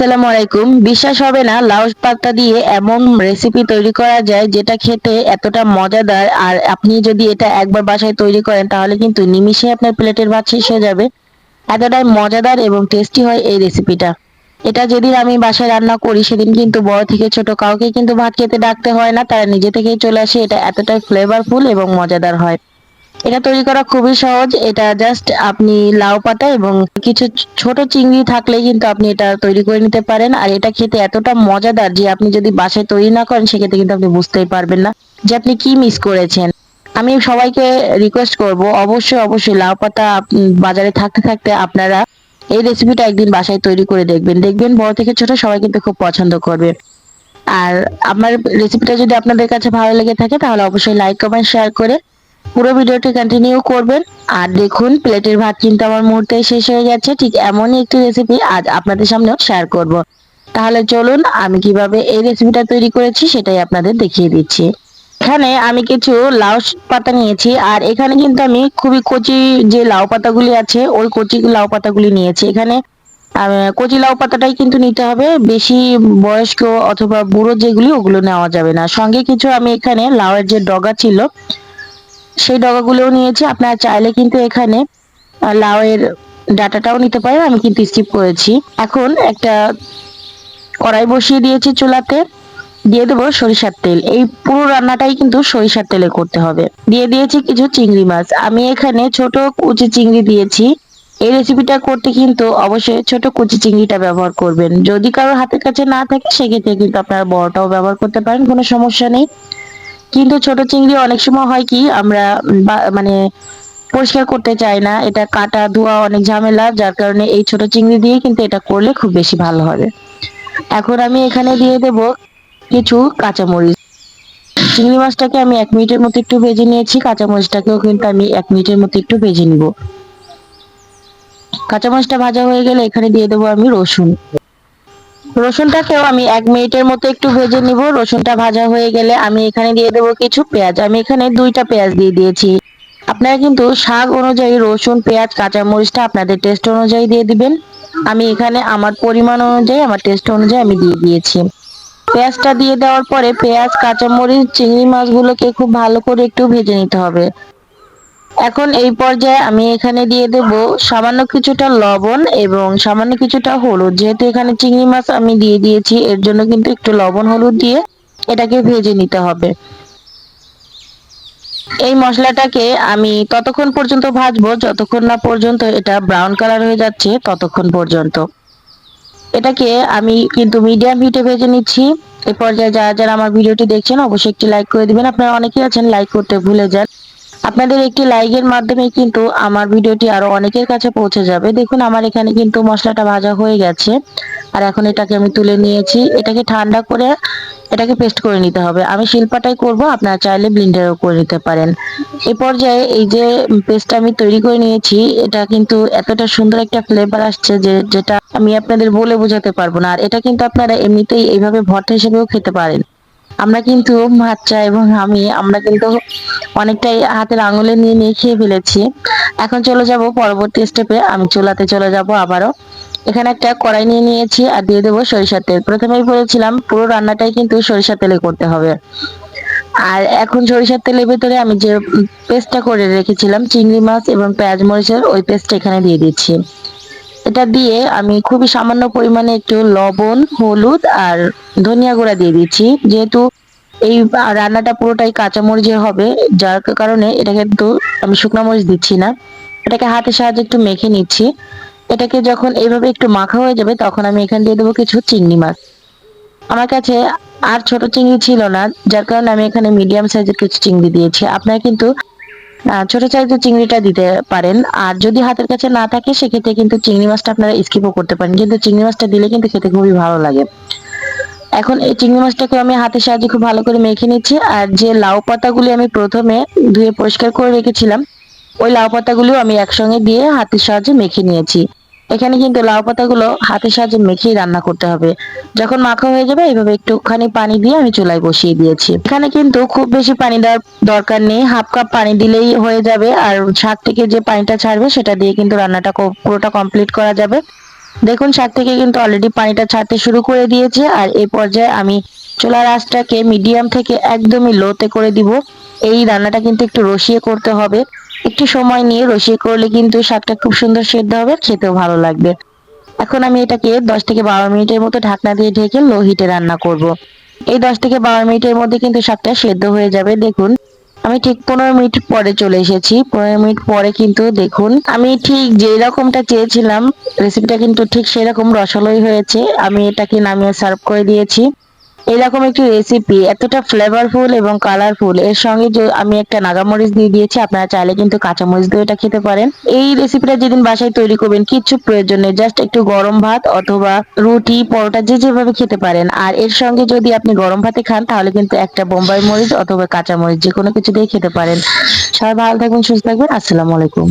আসসালামু আলাইকুম। বিশ্বাস হবে না, লাউ পাতা দিয়ে এমন রেসিপি তৈরি করা যায় যেটা খেতে এতটা মজাদার। আর আপনি যদি এটা একবার বাসায় তৈরি করেন, তাহলে কিন্তু নিমিষে আপনার প্লেটের ভাত শেষ হয়ে যাবে। এতটাই মজাদার এবং টেস্টি হয় এই রেসিপিটা এটা যেদিন আমি বাসায় রান্না করি, সেদিন কিন্তু বড় থেকে ছোট কাউকে কিন্তু ভাত খেতে ডাকতে হয় না, তারা নিজে থেকেই চলে আসে। এটা এতটাই ফ্লেভারফুল এবং মজাদার হয়। এটা তৈরি করা খুবই সহজ। এটা জাস্ট আপনি লাউ পাতা এবং কিছু ছোট চিংড়ি থাকলে কিন্তু আপনি এটা তৈরি করে নিতে পারেন। আর এটা খেতে এতটা মজাদার যে আপনি যদি বাসায় তৈরি না করেন, সেক্ষেত্রে কিন্তু আপনি বুঝতেই পারবেন না যে আপনি কি মিস করেছেন। আমি সবাইকে রিকোয়েস্ট করব, অবশ্যই অবশ্যই লাউ পাতা বাজারে থাকতে থাকতে আপনারা এই রেসিপিটা একদিন বাসায় তৈরি করে দেখবেন। দেখবেন বড় থেকে ছোট সবাই কিন্তু খুব পছন্দ করবে। আর আমার রেসিপিটা যদি আপনাদের কাছে ভালো লেগে থাকে, তাহলে অবশ্যই লাইক কমেন্ট শেয়ার করে পুরো ভিডিওটি কন্টিনিউ করবেন। আর দেখুন, প্লেটের ভাত কিন্তু আমার মুহূর্তে শেষ হয়ে গেছে। ঠিক এমনই একটি রেসিপি আজ আপনাদের সামনেও শেয়ার করব। তাহলে চলুন, আমি কীভাবে এই রেসিপিটা তৈরি করেছি সেটাই আপনাদের দেখিয়ে দিচ্ছি। এখানে আমি কিছু লাউ পাতা নিয়েছি, আর এখানে কিন্তু আমি খুবই কচি যে লাউ পাতাগুলি আছে, ওই কচি লাউ পাতাগুলি নিয়েছি। এখানে কচি লাউ পাতাটাই কিন্তু নিতে হবে। বেশি বয়স্ক অথবা বুড়ো যেগুলি, ওগুলো নেওয়া যাবে না। সঙ্গে কিছু আমি এখানে লাউয়ের যে ডগা ছিল সেই ডগাগুলোও নিয়েছি। আপনারা চাইলে কিন্তু এখানে লাউয়ের ডাটাটাও নিতে পারেন। আমি কিন্তু স্কিপ করেছি। এখন একটা কড়াই বসিয়ে দিয়েছি চুলাতে। দিয়ে দেবো সরিষার তেল। এই পুরো রান্নাটাই কিন্তু সরিষার তেলে করতে হবে। দিয়ে দিয়েছি কিছু চিংড়ি মাছ। আমি এখানে ছোট কুচি চিংড়ি দিয়েছি। এই রেসিপিটা করতে কিন্তু অবশ্যই ছোট কুচি চিংড়িটা ব্যবহার করবেন। যদি কারোর হাতের কাছে না থাকে, সেক্ষেত্রে কিন্তু আপনারা বড়টাও ব্যবহার করতে পারেন। কোনো সমস্যা নেই। কিন্তু ছোট চিংড়ি অনেক সময় হয় কি, আমরা মানে পরিষ্কার করতে চাই না, এটা কাটা ধোয়া অনেক ঝামেলা, যার কারণে এই ছোট চিংড়ি দিয়ে কিন্তু এটা করলে খুব বেশি ভালো হবে। এখন আমি এখানে দিয়ে দেব কিছু কাঁচামরিচ। চিংড়ি মাছটাকে আমি এক মিনিটের মতো একটু ভেজে নিয়েছি, কাঁচামরিচটাকেও কিন্তু আমি এক মিনিটের মতো একটু ভেজে নিব। কাঁচামরিচটা ভাজা হয়ে গেলে এখানে দিয়ে দেবো আমি রসুন। রসুনটাকেও আমি এক মিনিটের মতো একটু ভেজে নিব। রসুনটা ভাজা হয়ে গেলে আমি এখানে দিয়ে দেবো কিছু পেঁয়াজ। আমি এখানে দুইটা পেঁয়াজ দিয়ে দিয়েছি। আপনারা কিন্তু শাক অনুযায়ী রসুন, পেঁয়াজ, কাঁচামরিচটা আপনাদের টেস্ট অনুযায়ী দিয়ে দিবেন। আমি এখানে আমার পরিমাণ অনুযায়ী, আমার টেস্ট অনুযায়ী আমি দিয়ে দিয়েছি। পেঁয়াজটা দিয়ে দেওয়ার পরে পেঁয়াজ, কাঁচামরিচ, চিংড়ি মাছগুলোকে খুব ভালো করে একটু ভেজে নিতে হবে। এখন এই পর্যায়ে আমি এখানে দিয়ে দেব সামান্য কিছুটা লবণ এবং সামান্য কিছুটা হলুদ। যেহেতু এখানে চিংড়ি মাছ আমি দিয়ে দিয়েছি, এর জন্য কিন্তু একটু লবণ হলুদ দিয়ে এটাকে ভেজে নিতে হবে। এই মশলাটাকে আমি ততক্ষণ পর্যন্ত ভাজবো, যতক্ষণ না পর্যন্ত এটা ব্রাউন কালার হয়ে যাচ্ছে, ততক্ষণ পর্যন্ত। এটাকে আমি কিন্তু মিডিয়াম হিটে ভেজে নিচ্ছি। এই পর্যায়ে যারা যারা আমার ভিডিওটি দেখছেন, অবশ্যই একটি লাইক করে দিবেন। আপনারা অনেকেই আছেন লাইক করতে ভুলে যান। আপনাদের একটি লাইকের মাধ্যমে কিন্তু আমার ভিডিওটি আরও অনেকের কাছে পৌঁছে যাবে। দেখুন, আমার এখানে কিন্তু মশলাটা ভাজা হয়ে গেছে। আর এখন এটাকে আমি তুলে নিয়েছি। এটাকে ঠান্ডা করে এটাকে পেস্ট করে নিতে হবে। আমি শিল্পাটাই করব, আপনারা চাইলে ব্লিন্ডারও করে নিতে পারেন। এই পর্যায়ে এই যে পেস্টটা আমি তৈরি করে নিয়েছি, এটা কিন্তু এতটা সুন্দর একটা ফ্লেভার আসছে যে যেটা আমি আপনাদের বলে বোঝাতে পারব না। আর এটা কিন্তু আপনারা এমনিতেই এইভাবে ভর্তা হিসেবেও খেতে পারেন। আমরা কিন্তু বাচ্চা এবং আমি, আমরা কিন্তু অনেকটাই হাতের আঙুলে নিয়ে নিয়ে খেয়ে ফেলেছি। এখন চলে যাব পরবর্তী স্টেপে আমি চুলাতে চলে যাব আবারও। এখানে একটা কড়াই নিয়ে নিয়েছি আর দিয়ে দেবো সরিষার তেল। প্রথমেই বলেছিলাম পুরো রান্নাটাই কিন্তু সরিষার তেলে করতে হবে। আর এখন সরিষার তেলের ভেতরে আমি যে পেস্টটা করে রেখেছিলাম, চিংড়ি মাছ এবং পেঁয়াজ মরিচের ওই পেস্টটা এখানে দিয়ে দিচ্ছি। এটা দিয়ে আমি খুবই সামান্য পরিমাণে একটু লবণ, হলুদ আর ধনিয়া গুঁড়া দিয়ে দিচ্ছি। যেহেতু এই রান্নাটা পুরোটাই কাঁচা মরিচের হবে, যার কারণে এটা কিন্তু আমি শুকনো মরিচ দিচ্ছি না। এটাকে হাতের সাহায্যে একটু মেখে নিচ্ছি। এটাকে যখন এইভাবে একটু মাখা হয়ে যাবে, তখন আমি এখানে দিয়ে দেবো কিছু চিংড়ি মাছ। আমার কাছে আর ছোট চিংড়ি ছিল না, যার কারণে আমি এখানে মিডিয়াম সাইজের কিছু চিংড়ি দিয়েছি। আপনারা কিন্তু ছোট চাইতে চিংড়িটা দিতে পারেন। আর যদি হাতের কাছে না থাকে, সেক্ষেত্রে কিন্তু চিংড়ি মাছটা আপনারা স্কিপও করতে পারেন। কিন্তু চিংড়ি মাছটা দিলে কিন্তু খেতে খুবই ভালো লাগে। এখন এই চিংড়ি মাছটাকে আমি হাতের সাহায্যে খুব ভালো করে মেখে নিচ্ছি। আর যে লাউ পাতাগুলি আমি প্রথমে ধুয়ে পরিষ্কার করে রেখেছিলাম, ওই লাউ পাতাগুলিও আমি একসঙ্গে দিয়ে হাতের সাহায্যে মেখে নিয়েছি। এখানে কিন্তু লাউ পাতাগুলো হাতের সাহায্যে মেখেই রান্না করতে হবে। যখন মাখা হয়ে যাবে, এইভাবে একটুখানি পানি দিয়ে আমি চুলায় বসিয়ে দিয়েছি। এখানে কিন্তু খুব বেশি পানি দেওয়ার দরকার নেই। হাফ কাপ পানি দিলেই হয়ে যাবে। আর শাক থেকে যে পানিটা ছাড়বে, সেটা দিয়ে কিন্তু রান্নাটা পুরোটা কমপ্লিট করা যাবে। দেখুন, শাক থেকে কিন্তু অলরেডি পানিটা ছাড়তে শুরু করে দিয়েছে। আর এই পর্যায়ে আমি চুলার আঁচটাকে মিডিয়াম থেকে একদমই লোতে করে দিব। এই রান্নাটা কিন্তু একটু রসিয়ে করতে হবে। একটু সময় নিয়ে রসিয়ে করলে কিন্তু শাকটা খুব সুন্দর সেদ্ধ হবে, খেতেও ভালো লাগবে। এখন আমি এটাকে দশ থেকে বারো মিনিটের মতো ঢাকনা দিয়ে ঢেকে লো হিটে রান্না করব। এই দশ থেকে বারো মিনিটের মধ্যে কিন্তু শাকটা সেদ্ধ হয়ে যাবে। দেখুন, আমি ঠিক পনেরো মিনিট পরে চলে এসেছি। পনেরো মিনিট পরে কিন্তু দেখুন, আমি ঠিক যে রকমটা চেয়েছিলাম রেসিপিটা কিন্তু ঠিক সেরকম রসালোই হয়েছে। আমি এটাকে নামিয়ে সার্ভ করে দিয়েছি। এরকম একটি রেসিপি এতটা ফ্লেভারফুল এবং কালারফুল এর সঙ্গে আমি একটা নাগামরিচ দিয়ে দিয়েছি, আপনারা চাইলে কিন্তু কাঁচামরিচ দিয়ে এটা খেতে পারেন। এই রেসিপিটা যেদিন বাসায় তৈরি করবেন, কিচ্ছু প্রয়োজন নেই জাস্ট একটু গরম ভাত অথবা রুটি, পরোটা, যে যেভাবে খেতে পারেন। আর এর সঙ্গে যদি আপনি গরম ভাতে খান, তাহলে কিন্তু একটা বোম্বাই মরিচ অথবা কাঁচামরিচ যে কোনো কিছু দিয়ে খেতে পারেন। সবাই ভালো থাকবেন, সুস্থ থাকবেন, আসসালামু আলাইকুম।